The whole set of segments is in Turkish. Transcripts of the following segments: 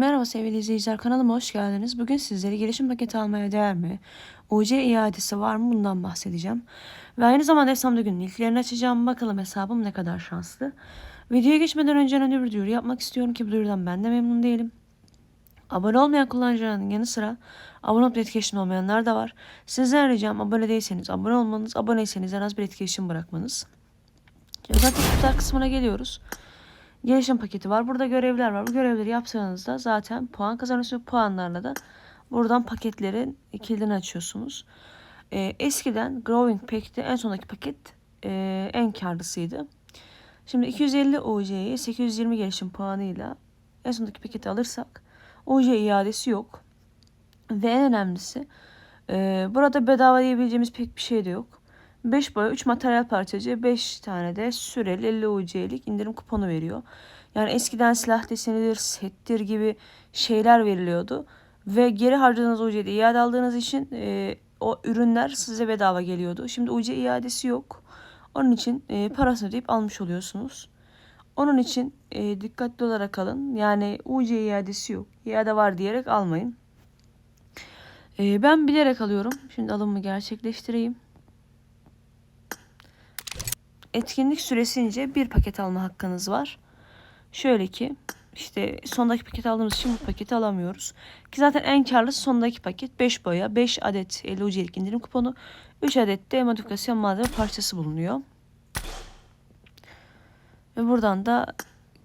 Merhaba sevgili izleyiciler kanalıma hoş geldiniz. Bugün sizlere gelişim paketi almaya değer mi? UC iadesi var mı? Bundan bahsedeceğim. Ve aynı zamanda hesabımda günün ilklerini açacağım. Bakalım hesabım ne kadar şanslı. Videoya geçmeden önce önemli bir duyuru yapmak istiyorum ki bu duyurudan ben de memnun değilim. Abone olmayan kullanıcıların yanı sıra abone olup etkileşim olmayanlar da var. Sizden ricam abone değilseniz abone olmanız, aboneyseniz en az bir etkileşim bırakmanız. Zaten kutular kısmına geliyoruz. Gelişim paketi var. Burada görevler var. Bu görevleri yaptığınızda zaten puan kazanıyorsunuz. Puanlarla da buradan paketlerin kilidini açıyorsunuz. Ee, eskiden Growing Pack'te en sondaki paket e, en karlısıydı. Şimdi 250 OC'yi 820 gelişim puanıyla en sondaki paketi alırsak OC iadesi yok. Ve en önemlisi e, burada bedava diyebileceğimiz pek bir şey de yok. 5 boya 3 materyal parçacı 5 tane de süreli 50 UC'lik indirim kuponu veriyor. Yani eskiden silah desenidir, settir gibi şeyler veriliyordu. Ve geri harcadığınız UC'de iade aldığınız için e, o ürünler size bedava geliyordu. Şimdi UC iadesi yok. Onun için e, parasını ödeyip almış oluyorsunuz. Onun için e, dikkatli olarak alın. Yani UC iadesi yok. İade var diyerek almayın. E, ben bilerek alıyorum. Şimdi alımı gerçekleştireyim etkinlik süresince bir paket alma hakkınız var. Şöyle ki işte sondaki paket aldığımız için bu paketi alamıyoruz. Ki zaten en karlısı sondaki paket 5 boya, 5 adet 50 ucelik indirim kuponu, 3 adet de modifikasyon malzeme parçası bulunuyor. Ve buradan da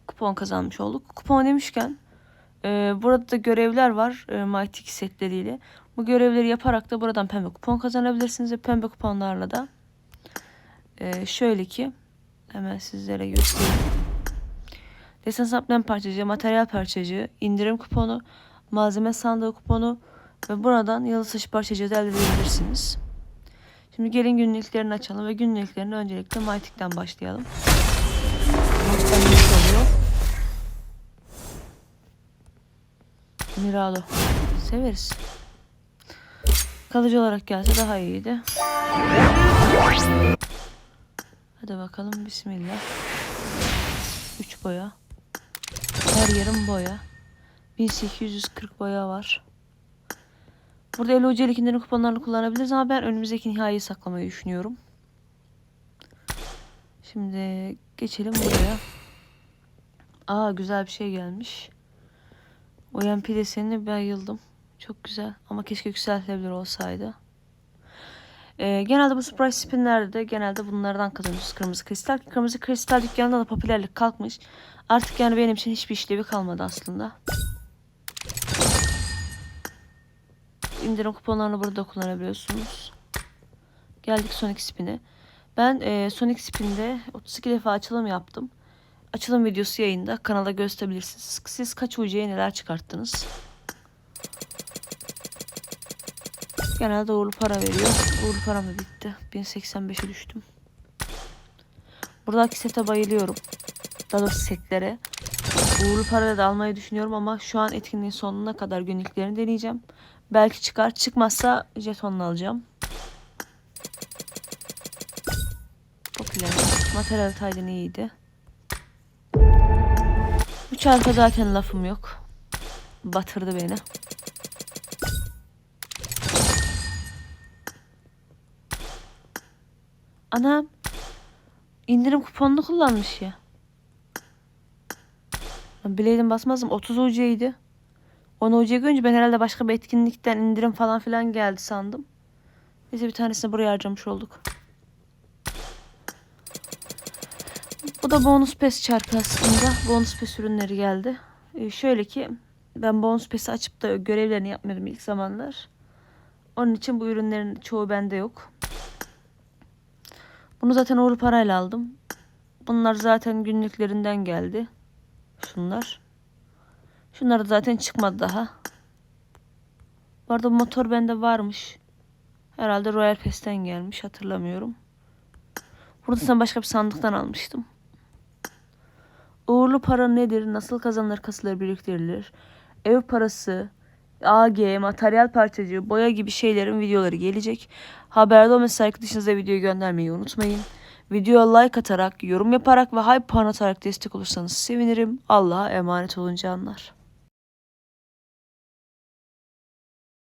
kupon kazanmış olduk. Kupon demişken e, burada da görevler var e, Mighty setleriyle. Bu görevleri yaparak da buradan pembe kupon kazanabilirsiniz ve pembe kuponlarla da ee, şöyle ki hemen sizlere göstereyim. Desen saplayan parçacı, materyal parçacı, indirim kuponu, malzeme sandığı kuponu ve buradan yalı saç parçacığı elde edebilirsiniz. Şimdi gelin günlüklerini açalım ve günlüklerini öncelikle Mytik'ten başlayalım. Mytik'ten. Severiz. Kalıcı olarak gelse daha iyiydi. Hadi bakalım bismillah. 3 boya. Her yarım boya. 1840 boya var. Burada el hocalık indirim kuponlarını kullanabiliriz ama ben önümüzdeki nihai saklamayı düşünüyorum. Şimdi geçelim buraya. Aa güzel bir şey gelmiş. OMP desenini bayıldım. Çok güzel ama keşke yükseltilebilir olsaydı. E, genelde bu surprise spinlerde de genelde bunlardan kazanıyoruz kırmızı kristal. Kırmızı kristal dükkanında da popülerlik kalkmış. Artık yani benim için hiçbir işlevi kalmadı aslında. İndirim kuponlarını burada kullanabiliyorsunuz. Geldik Sonic Spin'e. Ben e, Sonic Spin'de 32 defa açılım yaptım. Açılım videosu yayında. Kanala gösterebilirsiniz. Siz kaç UC'ye neler çıkarttınız? Genelde uğurlu para veriyor. Uğurlu param da bitti. 1085'e düştüm. Buradaki sete bayılıyorum. Daha doğrusu setlere. Uğurlu para da almayı düşünüyorum ama şu an etkinliğin sonuna kadar günlüklerini deneyeceğim. Belki çıkar. Çıkmazsa jetonla alacağım. Popüler. Materyal taydın iyiydi. Bu çarka zaten lafım yok. Batırdı beni. Anam. indirim kuponunu kullanmış ya. Bileydim basmazdım. 30 UC'ydi. 10 UC görünce ben herhalde başka bir etkinlikten indirim falan filan geldi sandım. Neyse bir tanesini buraya harcamış olduk. Bu da bonus pes çarpı aslında. Bonus pes ürünleri geldi. Ee, şöyle ki ben bonus pesi açıp da görevlerini yapmıyordum ilk zamanlar. Onun için bu ürünlerin çoğu bende yok. Bunu zaten uğurlu parayla aldım. Bunlar zaten günlüklerinden geldi. Şunlar. Şunlar da zaten çıkmadı daha. Bu arada motor bende varmış. Herhalde Royal Pass'ten gelmiş. Hatırlamıyorum. Burada sen başka bir sandıktan almıştım. Uğurlu para nedir? Nasıl kazanılır, kasılır, biriktirilir? Ev parası, AG, materyal parçacığı, boya gibi şeylerin videoları gelecek. Haberde olması arkadaşınıza videoyu göndermeyi unutmayın. Videoya like atarak, yorum yaparak ve hype puan atarak destek olursanız sevinirim. Allah'a emanet olun canlar.